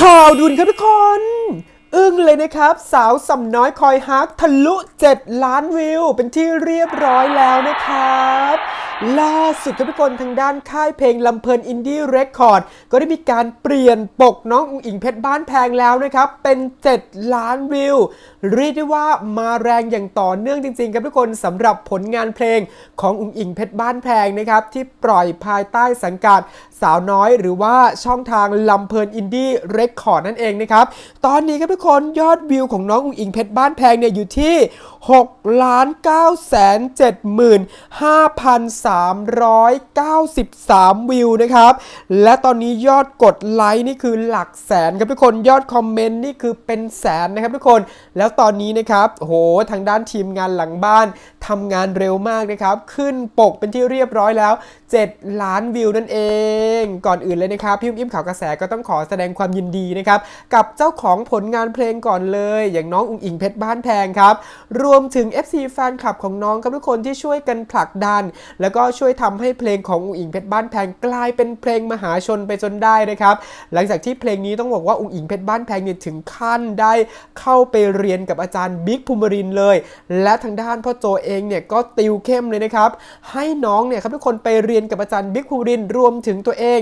ข่าวด่วนครับทุกคน อึ้งเลยนะครับ สาวสำน้อยคอยฮักทะลุ 7 ล้านวิว เป็นที่เรียบร้อยแล้วนะครับ ล่าสุดครับทุกคนทางด้านค่ายเพลงลำเพลินอินดี้เรคคอร์ดก็ได้มีการเปลี่ยนปกน้องอุ๋งอิงเพชรบ้านแพงแล้วนะครับ เป็น 7 ล้านวิว เรียกได้ว่ามาแรงอย่างต่อเนื่องจริงๆครับทุกคนสำหรับผลงานเพลงของอุ๋งอิงเพชรบ้านแพงนะครับ ที่ปล่อยภายใต้สังกัดสาวน้อยหรือว่าช่องทางลำเพลินอินดี้เรคคอร์ดนั่นเองนะครับ ตอนนี้ครับทุกคนยอดวิวของน้องอุ๋งอิงเพชรบ้านแพงเนี่ยอยู่ที่6ล้าน9แสน7ห393 วิวนะครับ และตอนนี้ยอดกดไลค์นี่คือหลักแสนครับทุกคนยอดคอมเมนต์นี่คือเป็นแสนนะครับทุกคนแล้วตอนนี้นะครับโหทางด้านทีมงานหลังบ้านทำงานเร็วมากนะครับ ขึ้นปกเป็นที่เรียบร้อยแล้ว 7 ล้านวิวนั่นเอง ก่อนอื่นเลยนะครับพี่อุ้มอิ่มข่าวกระแสก็ต้องขอแสดงความยินดีนะครับกับเจ้าของผลงานเพลงก่อนเลย อย่างน้องอุ๋งอิงเพชรบ้านแพงครับรวมถึง FC แฟนคลับของน้องครับทุกคนที่ช่วยกันผลักดัน แล้วก็็ช่วยทำให้เพลงของอุ๋งอิงเพชรบ้านแพงกลายเป็นเพลงมหาชนไปจนได้นะครับ หลังจากที่เพลงนี้ต้องบอกว่าอุ๋งอิงเพชรบ้านแพงเนี่ยถึงขั้นได้เข้าไปเรียนกับอาจารย์บิ๊กภูมิรินเลย และทางด้านพ่อโจเองเนี่ยก็ติวเข้มเลยนะครับให้น้องเนี่ยครับทุกคนไปเรียนกับอาจารย์บิ๊กภูมิรินรวมถึงตัวเอง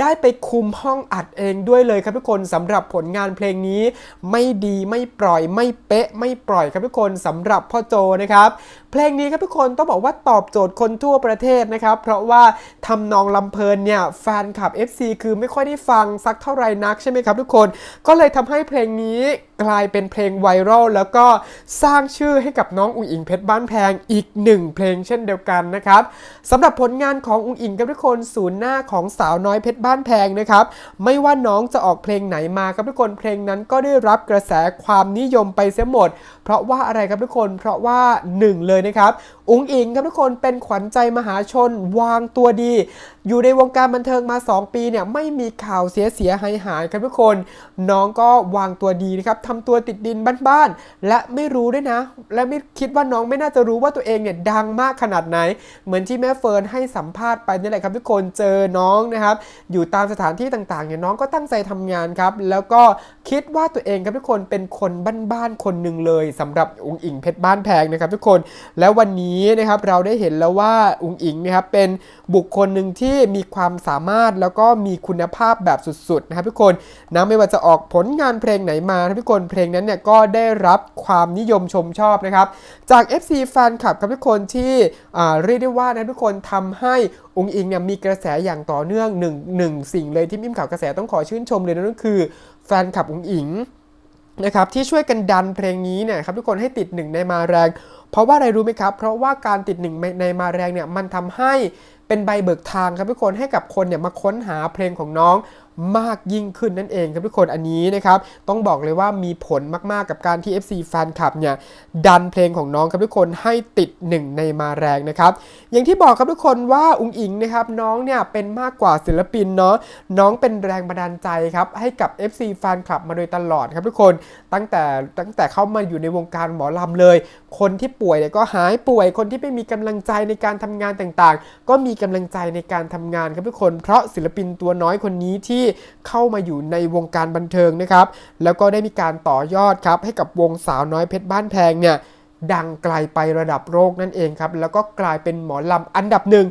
ได้ไปคุมห้องอัดเองด้วยเลยครับทุกคนสำหรับผลงานเพลงนี้ ไม่ดีไม่ปล่อยไม่เป๊ะไม่ปล่อยครับทุกคนสำหรับพ่อโจนะครับเพลงนี้ครับทุกคนต้องบอกว่าตอบโจทย์คนทั่วประเทศนะครับ เพราะว่าทำนองลำเพลินเนี่ยแฟนคลับ FC คือไม่ค่อยได้ฟังสักเท่าไหร่นักใช่ไหมครับทุกคน ก็เลยทำให้เพลงนี้กลายเป็นเพลงไวรัลแล้วก็สร้างชื่อให้กับน้องอุ๋งอิงเพชรบ้านแพงอีกหนึ่งเพลงเช่นเดียวกันนะครับสำหรับผลงานของอุ๋งอิงครับทุกคนศูนย์หน้าของสาวน้อยเพชรบ้านแพงนะครับไม่ว่าน้องจะออกเพลงไหนมาครับทุกคนเพลงนั้นก็ได้รับกระแสความนิยมไปเสียหมด เพราะว่าอะไรครับทุกคน เพราะว่าหนึ่งเลยนะครับอุ๋งอิงครับทุกคนเป็นขวัญใจมหาชนวางตัวดี อยู่ในวงการบันเทิงมา 2 ปีเนี่ยไม่มีข่าวเสียเสียหายหายครับทุกคน น้องก็วางตัวดีนะครับทำตัวติดดินบ้านๆและไม่รู้ด้วยนะ และไม่คิดว่าน้องไม่น่าจะรู้ว่าตัวเองเนี่ยดังมากขนาดไหน เหมือนที่แม่เฟิร์นให้สัมภาษณ์ไปนี่แหละครับทุกคนเจอน้องนะครับ อยู่ตามสถานที่ต่างๆเนี่ยน้องก็ตั้งใจทำงานครับ แล้วก็คิดว่าตัวเองครับทุกคนเป็นคนบ้านๆคนหนึ่งเลยสำหรับอุ๋งอิงเพชรบ้านแพงนะครับทุกคน แล้ววันนี้นะครับเราได้เห็นแล้วว่าอุงอิงนะครับเป็นบุคคลหนึ่งที่มีความสามารถแล้วก็มีคุณภาพแบบสุดๆนะครับทุกคนนะไม่ว่าจะออกผลงานเพลงไหนมานะทุกคนเพลงนั้นเนี่ยก็ได้รับความนิยมชมชอบนะครับจาก FC แฟนคลับครับทุกคนที่เรียกได้ว่านะทุกคนทำให้อุงอิงเนี่ยมีกระแสอย่างต่อเนื่องหนึ่งหนึ่งสิ่งเลยที่มิมข่าวกระแสต้องขอชื่นชมเลยนั่นก็คือแฟนคลับอุงอิง นะครับที่ช่วยกันดันเพลงนี้เนี่ยครับทุกคนให้ติดหนึ่งในมาแรง เพราะว่าอะไรรู้ไหมครับ เพราะว่าการติดหนึ่งในมาแรงเนี่ยมันทำให้เป็นใบเบิกทางครับทุกคนให้กับคนเนี่ยมาค้นหาเพลงของน้อง มากยิ่งขึ้นนั่นเองครับทุกคนอันนี้นะครับต้องบอกเลยว่ามีผลมากๆกับการที่ FC แฟนคลับเนี่ยดันเพลงของน้องครับทุกคนให้ติดหนึ่งในมาแรงนะครับอย่างที่บอกครับทุกคนว่าอุงอิงนะครับน้องเนี่ยเป็นมากกว่าศิลปินเนาะน้องเป็นแรงบันดาลใจครับให้กับ FC แฟนคลับมาโดยตลอดครับทุกคนตั้งแต่ตั้งแต่เข้ามาอยู่ในวงการหมอลำเลย คนที่ป่วยเนี่ยก็หายป่วยคนที่ไม่มีกำลังใจในการทำงานต่างๆ ก็มีกำลังใจในการทำงานครับทุกคน เพราะศิลปินตัวน้อยคนนี้ที่เข้ามาอยู่ในวงการบันเทิงนะครับ แล้วก็ได้มีการต่อยอดครับให้กับวงสาวน้อยเพชรบ้านแพงเนี่ย ดังไกลไประดับโลกนั่นเองครับ แล้วก็กลายเป็นหมอลำอันดับหนึ่ง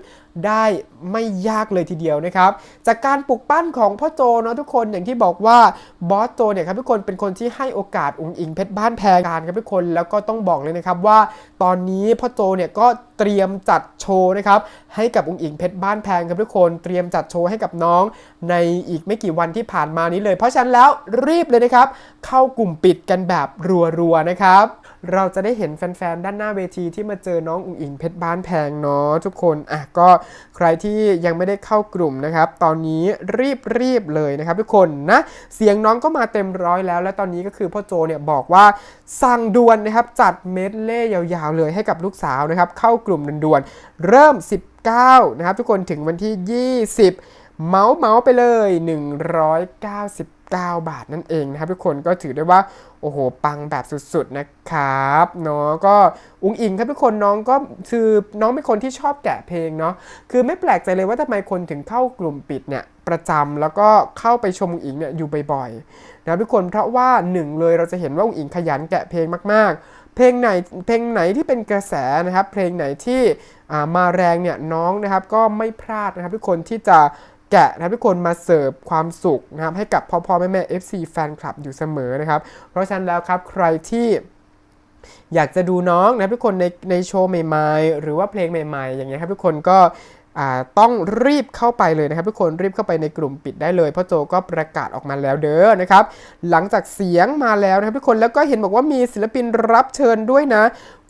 ได้ไม่ยากเลยทีเดียวนะครับ จากการปลุกปั้นของพ่อโจเนาะทุกคนอย่างที่บอกว่าบอสโจเนี่ยครับทุกคนเป็นคนที่ให้โอกาสอุ๋งอิงเพชรบ้านแพงการครับทุกคนแล้วก็ต้องบอกเลยนะครับว่า ตอนนี้พ่อโจเนี่ยก็เตรียมจัดโชว์นะครับให้กับอุ๋งอิงเพชรบ้านแพงครับทุกคนเตรียมจัดโชว์ให้กับน้อง ในอีกไม่กี่วันที่ผ่านมานี้เลย เพราะฉะนั้นแล้วรีบเลยนะครับ เข้ากลุ่มปิดกันแบบรัวๆนะครับ เราจะได้เห็นแฟนๆ ด้านหน้าเวทีที่มาเจอน้องอุ๋งอิงเพชรบ้านแพงเนาะทุกคนอะก็ใครที่ยังไม่ได้เข้ากลุ่มนะครับ ตอนนี้รีบรีบเลยนะครับ ทุกคนนะเสียงน้องก็มาเต็มร้อยแล้ว และตอนนี้ก็คือพ่อโจเนี่ยบอกว่าสั่งด่วนนะครับจัดเมดเล่ยาวๆเลยให้กับลูกสาวนะครับเข้ากลุ่มด่วนๆเริ่ม 19 นะครับ ทุกคนถึงวันที่ 20 เมาส์เมาส์ไปเลย 199 9 บาทนั่นเองนะครับทุกคนก็ถือได้ว่าโอ้โห ปังแบบสุดๆนะครับเนาะก็อุ้งอิงครับทุกคนน้องก็คือน้องเป็นคนที่ชอบแกะเพลงเนาะคือไม่แปลกใจเลยว่าทำไมคนถึงเข้ากลุ่มปิดเนี่ยประจำแล้วก็เข้าไปชมอุ๋งอิงเนี่ยอยู่บ่อยๆนะครับทุกคนเพราะว่าหนึ่งเลยเราจะเห็นว่าอุ๋งอิงขยันแกะเพลงมากๆ เพลงไหนเพลงไหนที่เป็นกระแสนะครับ เพลงไหนที่มาแรงเนี่ยน้องนะครับก็ไม่พลาดนะครับทุกคนที่จะ แกะนะทุกคนมาเสิร์ฟความสุขนะครับให้กับพ่อพ่อแม่แม่ FC แฟนคลับอยู่เสมอนะครับ เพราะฉะนั้นแล้วครับใครที่อยากจะดูน้องนะทุกคนในในโชว์ใหม่ๆ หรือว่าเพลงใหม่ๆ อย่างเงี้ยครับทุกคนก็ต้องรีบเข้าไปเลยนะครับทุกคนรีบเข้าไปในกลุ่มปิดได้เลยเพราะโจก็ประกาศออกมาแล้วเด้อนะครับ หลังจากเสียงมาแล้วนะครับทุกคนแล้วก็เห็นบอกว่ามีศิลปินรับเชิญด้วยนะ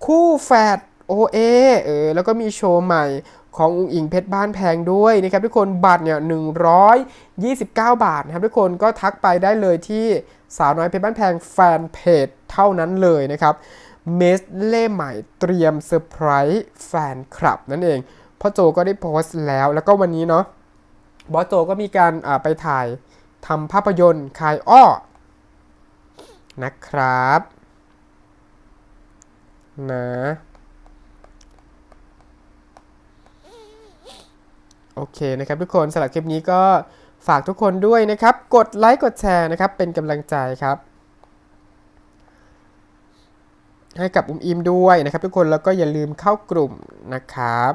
คู่แฝดโอเอเออแล้วก็มีโชว์ใหม่ ของอุงอิงเพชรบ้านแพงด้วยนะครับทุกคนบัตรเนี่ย129 บาทนะครับทุกคนก็ทักไปได้เลยที่สาวน้อยเพชรบ้านแพงแฟนเพจเท่านั้นเลยนะครับเมสเล่ใหม่เตรียมเซอร์ไพรส์แฟนคลับนั่นเองพ่อโจก็ได้โพสต์แล้วแล้วก็วันนี้เนาะบอสโจก็มีการไปถ่ายทำภาพยนตร์คายอ้อนะครับ นะ โอเคนะครับทุกคนสำหรับคลิปนี้ก็ฝากทุกคนด้วยนะครับ กดไลค์กดแชร์นะครับ เป็นกำลังใจครับ ให้กับอุ้มอิมด้วยนะครับ ทุกคนแล้วก็อย่าลืมเข้ากลุ่มนะครับ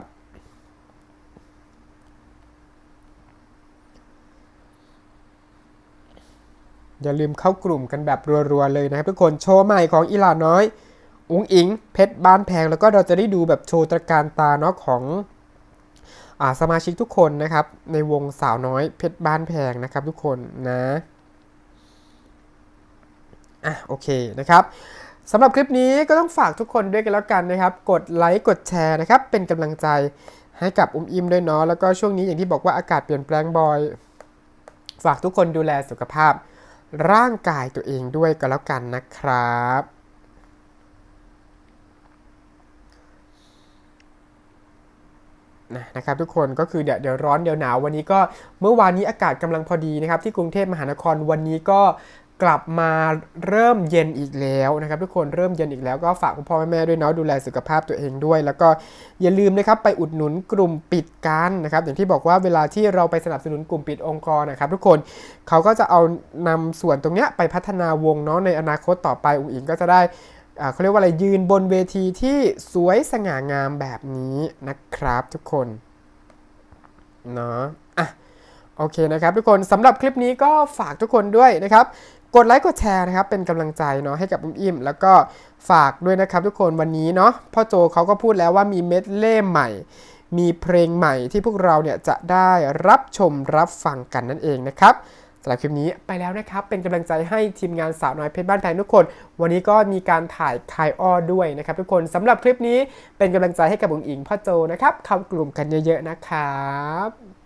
อย่าลืมเข้ากลุ่มกันแบบรัวๆเลยนะครับทุกคนโชว์ใหม่ของอีลาน้อย อุ้งอิง เพชรบ้านแพงแล้วก็เราจะได้ดูแบบโชว์ตระการตาเนาะของ สมาชิกทุกคนนะครับ ในวงสาวน้อยเพชรบ้านแพงนะครับทุกคนนะอะโอเคนะครับสำหรับคลิปนี้ก็ต้องฝากทุกคนด้วยกันแล้วกันนะครับ กดไลค์กดแชร์นะครับ เป็นกำลังใจให้กับอุ้มอิมด้วยเนาะแล้วก็ช่วงนี้อย่างที่บอกว่าอากาศเปลี่ยนแปลงบ่อย ฝากทุกคนดูแลสุขภาพ ร่างกายตัวเองด้วยก็แล้วกันนะครับ นะนะครับทุกคนก็คือเดี๋ยวเดี๋ยวร้อนเดี๋ยวหนาววันนี้ก็เมื่อวานนี้อากาศกำลังพอดีนะครับที่กรุงเทพมหานครวันนี้ก็กลับมาเริ่มเย็นอีกแล้วนะครับ ทุกคนเริ่มเย็นอีกแล้วก็ฝากคุณพ่อแม่ด้วยเนาะดูแลสุขภาพตัวเองด้วย แล้วก็อย่าลืมนะครับไปอุดหนุนกลุ่มปิดกันนะครับ อย่างที่บอกว่าเวลาที่เราไปสนับสนุนกลุ่มปิดองค์กรนะครับ ทุกคนเขาก็จะเอานำส่วนตรงเนี้ยไปพัฒนาวงเนาะในอนาคตต่อไปอุ๋งอิงก็จะได้ เขาเรียกว่าอะไรยืนบนเวทีที่สวยสง่างามแบบนี้นะครับทุกคนเนาะอะโอเคนะครับทุกคนสำหรับคลิปนี้ก็ฝากทุกคนด้วยนะครับ กดไลค์กดแชร์นะครับ เป็นกำลังใจเนาะให้กับอุ้มอิ่ม แล้วก็ฝากด้วยนะครับทุกคนวันนี้เนาะพ่อโจเขาก็พูดแล้วว่ามีเม็ดเล่มใหม่ มีเพลงใหม่ที่พวกเราเนี่ยจะได้รับชมรับฟังกันนั่นเองนะครับ สำหรับคลิปนี้ไปแล้วนะครับ เป็นกำลังใจให้ทีมงานสาวน้อยเพชรบ้านแพงทุกคน วันนี้ก็มีการถ่ายคายอ้อด้วยนะครับ ทุกคนสำหรับคลิปนี้เป็นกำลังใจให้กับอุ๋งอิงพ่อโจนะครับเข้ากลุ่มกันเยอะๆนะครับ